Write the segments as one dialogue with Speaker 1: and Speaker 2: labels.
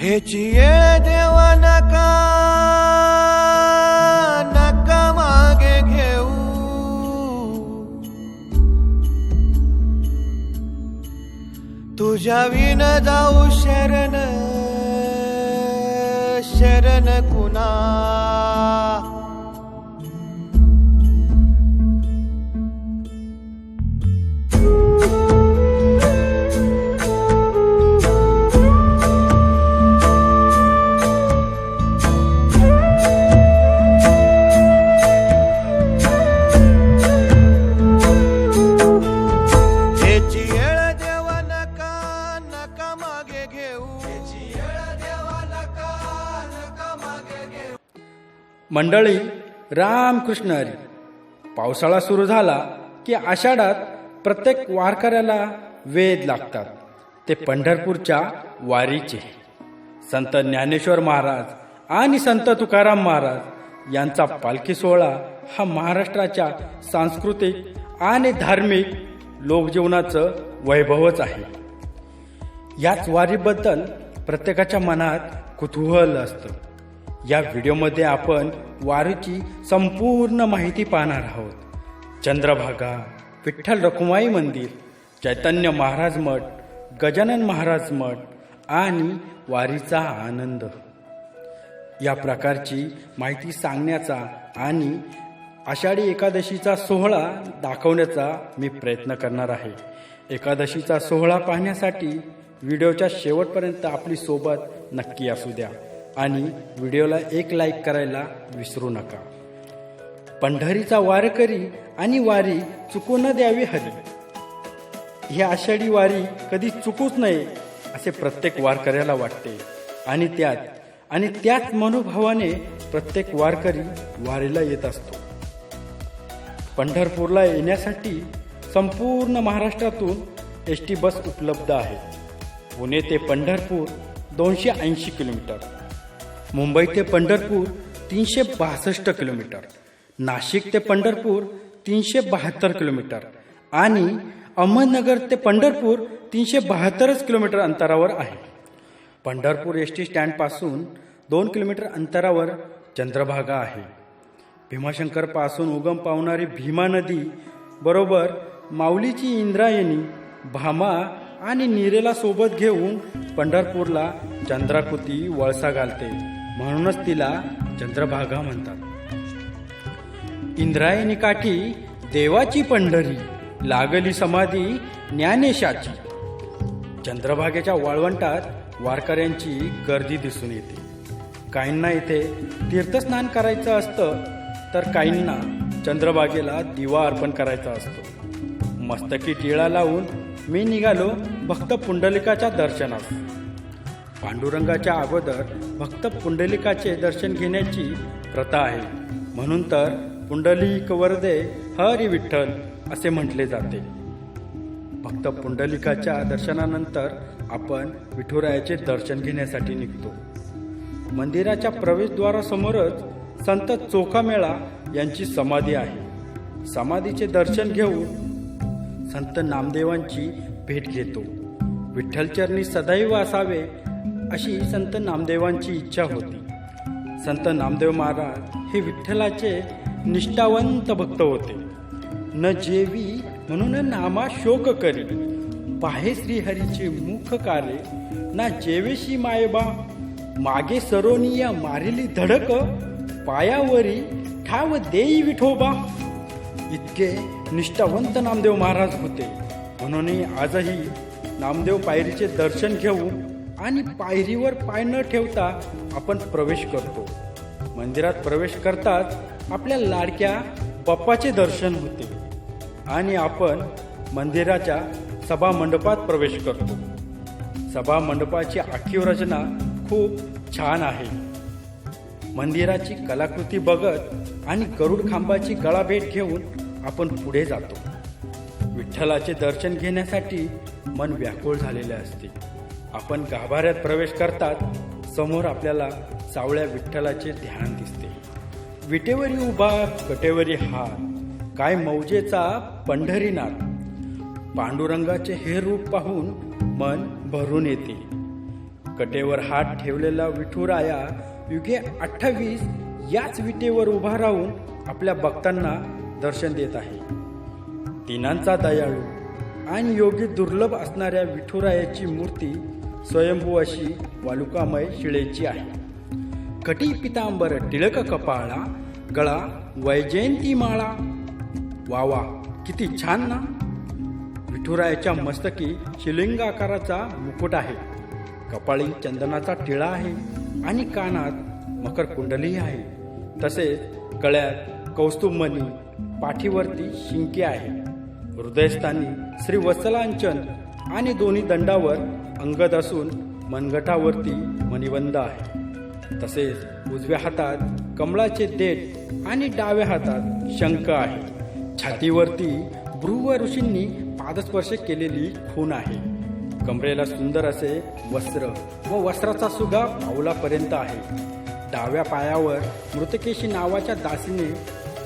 Speaker 1: हेची ये देवा नका नका मागे घेऊ. तुझ्या विन जाऊ शरण शरण कुणा?
Speaker 2: मंडळी रामकृष्ण हरी. पावसाळा सुरू झाला की आषाढात प्रत्येक वारकऱ्याला वेध लागतात. ते पंढरपूरच्या वारीचे. संत ज्ञानेश्वर महाराज आणि संत तुकाराम महाराज यांचा पालखी सोहळा हा महाराष्ट्राच्या सांस्कृतिक आणि धार्मिक लोकजीवनाचं वैभवच आहे. याच वारीबद्दल प्रत्येकाच्या मनात कुतूहल असतं. या व्हिडिओमध्ये आपण वारीची संपूर्ण माहिती पाहणार आहोत. चंद्रभागा विठ्ठल रखुमाई मंदिर चैतन्य महाराज मठ गजानन महाराज मठ आणि वारीचा आनंद. या प्रकारची माहिती सांगण्याचा आणि आषाढी एकादशीचा सोहळा दाखवण्याचा मी प्रयत्न करणार आहे. एकादशीचा सोहळा पाहण्यासाठी व्हिडिओच्या शेवटपर्यंत आपली सोबत नक्की असू द्या. आणि व्हिडिओला एक लाईक करायला विसरू नका. पंढरीचा वारकरी आणि वारी चुकू न द्यावी हरी ही आषाढी वारी कधी चुकूच नये असे प्रत्येक वारकऱ्याला वाटते. आणि त्यात आणि त्याच मनोभावाने प्रत्येक वारकरी वारीला येत असतो. पंढरपूरला येण्यासाठी संपूर्ण महाराष्ट्रातून एस टी बस उपलब्ध आहे. पुणे ते पंढरपूर दोनशे ऐंशी किलोमीटर. मुंबई ते पंढरपूर तीनशे बासष्ट किलोमीटर नाशिक ते पंढरपूर तीनशे बहात्तर किलोमीटर आणि अहमदनगर ते पंढरपूर तीनशे बहात्तरच किलोमीटर अंतरावर आहे. पंढरपूर एस टी स्टँडपासून दोन किलोमीटर अंतरावर चंद्रभागा आहे. भीमाशंकरपासून उगम पावणारी भीमा नदी बरोबर माऊलीची इंद्रायणी भामा आणि निरेला सोबत घेऊन पंढरपूरला चंद्राकृती वळसा घालते. म्हणूनच तिला चंद्रभागा म्हणतात. इंद्रायणी काठी देवाची पंढरी लागली समाधी ज्ञानेशाची. चंद्रभागेच्या वाळवंटात वारकऱ्यांची गर्दी दिसून येते. काहींना इथे तीर्थस्नान करायचं असतं तर काहींना चंद्रभागेला दिवा अर्पण करायचा असतो. मस्तकी टिळा लावून मी निघालो भक्त पुंडलिकाच्या दर्शनास. पांडुरंगाच्या अगोदर भक्त पुंडलिकाचे दर्शन घेण्याची प्रथा आहे. म्हणून तर पुंडलिक वरदे हरी विठ्ठल असे म्हटले जाते. भक्त पुंडलिकाच्या दर्शनानंतर आपण विठुरायाचे दर्शन घेण्यासाठी निघतो. मंदिराच्या प्रवेशद्वारासमोरच संत चोखामेळा यांची समाधी आहे. समाधीचे दर्शन घेऊन संत नामदेवांची भेट घेतो. विठ्ठलचरणी सदैव असावे अशी संत नामदेवांची इच्छा होती. संत नामदेव महाराज हे विठ्ठलाचे निष्ठावंत भक्त होते. न जेवी म्हणून नामा शोक करी. पाहे श्रीहरीचे मुख कारे. ना जेवेशी मायबा. मागे सरोनिया मारिली धडक. पायावरी ठाव देई विठोबा. इतके निष्ठावंत नामदेव महाराज होते. म्हणून आजही नामदेव पायरीचे दर्शन घेऊ आणि पायरीवर पाय न ठेवता आपण प्रवेश करतो. मंदिरात प्रवेश करताच आपल्या लाडक्या बाप्पाचे दर्शन होते आणि आपण मंदिराच्या सभा मंडपात प्रवेश करतो. सभा मंडपाची आखीव रचना खूप छान आहे. मंदिराची कलाकृती बघत आणि गरुड खांबाची गळाभेट घेऊन आपण पुढे जातो. विठ्ठलाचे दर्शन घेण्यासाठी मन व्याकुळ झालेले असते. आपण गाभाऱ्यात प्रवेश करतात समोर आपल्याला सावळ्या विठ्ठलाचे ध्यान दिसते. विटेवरी उभा कटेवरी हार काय मौजेचा पंढरीनाथ. पांडुरंगाचे हे रूप पाहून मन भरून येते. कटेवर हात ठेवलेला विठुराया युगे अठ्ठावीस याच विटेवर उभा राहून आपल्या भक्तांना दर्शन देत आहे. दिनांचा दयाळू आणि योगी दुर्लभ असणाऱ्या विठुरायाची मूर्ती स्वयंभू अशी वालुकामय शिळेची आहे. कटी पितांबर टिळक कपाळा गळा वैजयंती माळा. वा वा किती छान ना. विठुरायाच्या मस्तकी शिलिंग आकाराचा मुकुट आहे. कपाळी चंदनाचा टिळा आहे आणि कानात मकर कुंडली आहे. तसेच गळ्यात कौस्तुभमणी पाठीवरती शिंके आहे. हृदयस्थानी श्री वत्सलांचन आणि दोन्ही दंडावर अंगद असून मनगटावरती मणिबंध आहे. तसेच उजव्या हातात कमळाचे देठ आणि डाव्या हातात शंख आहे. छातीवरती भ्रुव ऋषींनी पादस्पर्श केलेली खून आहे. कमरेला सुंदर असे वस्त्र व वस्त्राचा सुगा पावलापर्यंत आहे. डाव्या पायावर मृतकेशी नावाच्या दासीने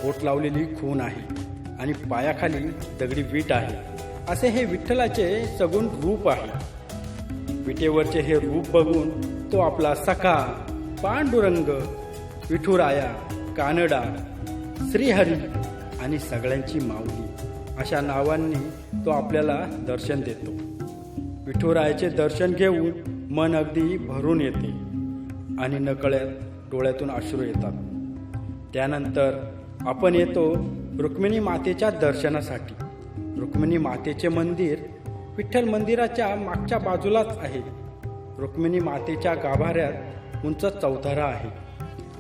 Speaker 2: बोट लावलेली खून आहे आणि पायाखाली दगडी वीट आहे. असे हे विठ्ठलाचे सगुण रूप आहे. विटेवरचे हे रूप बघून तो आपला सखा पांडुरंग विठुराया कानडा श्रीहरी आणि सगळ्यांची माऊली अशा नावांनी तो आपल्याला दर्शन देतो. विठुरायाचे दर्शन घेऊन मन अगदी भरून येते आणि नकळ्यात डोळ्यातून अश्रू येतात. त्यानंतर आपण येतो रुक्मिणी मातेच्या दर्शनासाठी. रुक्मिणी मातेचे मंदिर विठ्ठल मंदिराच्या मागच्या बाजूलाच आहे. रुक्मिणी मातेच्या गाभाऱ्यात उंच चौथरा आहे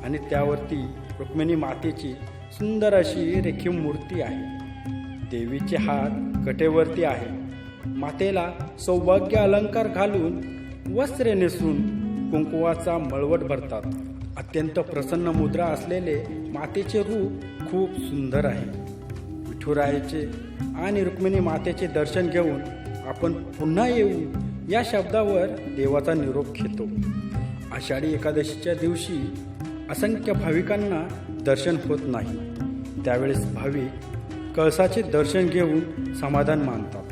Speaker 2: आणि त्यावरती रुक्मिणी मातेची सुंदर अशी रेखीव मूर्ती आहे. देवीचे हात कटेवरती आहे. मातेला सौभाग्य अलंकार घालून वस्त्रे नेसून कुंकुवाचा मळवट भरतात. अत्यंत प्रसन्न मुद्रा असलेले मातेचे रूप खूप सुंदर आहे. विठुरायाचे आणि रुक्मिणी मातेचे दर्शन घेऊन आपण पुन्हा येऊ या शब्दावर देवाचा निरोप घेतो. आषाढी एकादशीच्या दिवशी असंख्य भाविकांना दर्शन होत नाही. त्यावेळेस भाविक कळसाचे दर्शन घेऊन समाधान मानतात.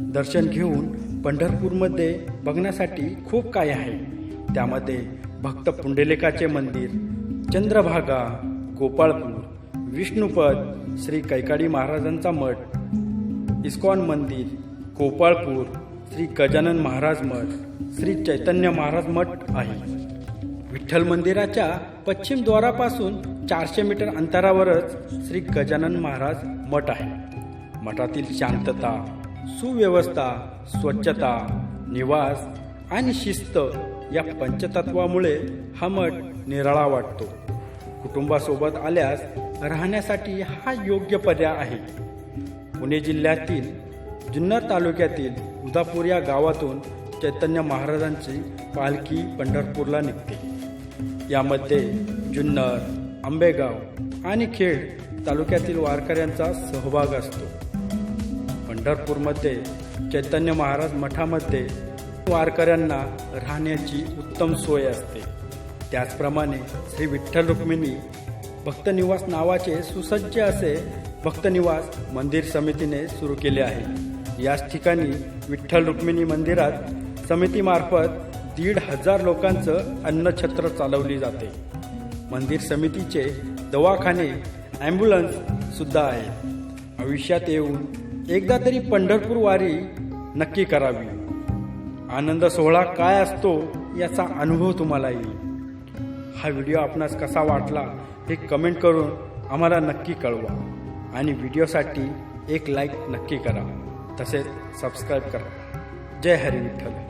Speaker 2: दर्शन घेऊन पंढरपूरमध्ये बघण्यासाठी खूप काय आहे. त्यामध्ये भक्त पुंडलेकाचे मंदिर चंद्रभागा गोपाळपूर विष्णुपद श्री कैकाडी महाराजांचा मठ इस्कॉन मंदिर गोपाळपूर श्री गजानन महाराज मठ श्री चैतन्य महाराज मठ आहे. विठ्ठल मंदिराच्या पश्चिम द्वारापासून चारशे मीटर अंतरावरच श्री गजानन महाराज मठ आहे. मठातील शांतता सुव्यवस्था स्वच्छता निवास आणि शिस्त या पंचतत्वामुळे हा मठ निराळा वाटतो. कुटुंबासोबत आल्यास राहण्यासाठी हा योग्य पर्याय आहे. पुणे जिल्ह्यातील जुन्नर तालुक्यातील उदापूर या गावातून चैतन्य महाराजांची पालखी पंढरपूरला निघते. यामध्ये जुन्नर आंबेगाव आणि खेड तालुक्यातील वारकऱ्यांचा सहभाग असतो. पंढरपूरमध्ये चैतन्य महाराज मठामध्ये वारकऱ्यांना राहण्याची उत्तम सोय असते. त्याचप्रमाणे श्री विठ्ठल रुक्मिणी भक्तनिवास नावाचे सुसज्ज असे भक्तनिवास मंदिर समितीने सुरू केले आहे. याच ठिकाणी विठ्ठल रुक्मिणी मंदिरात समितीमार्फत दीड हजार लोकांचं अन्नछत्र चालवली जाते. मंदिर समितीचे दवाखाने ॲम्ब्युलन्स सुद्धा आहे आयुष्यात येऊन एकदा तरी पंढरपूर वारी नक्की करावी. आनंद सोहळा काय असतो याचा अनुभव तुम्हाला येईल. हा व्हिडिओ आपणास कसा वाटला हे कमेंट करून आम्हाला नक्की कळवा आणि व्हिडिओसाठी एक लाईक नक्की करा. तसेच सबस्क्राईब करा. जय हरी विठ्ठल.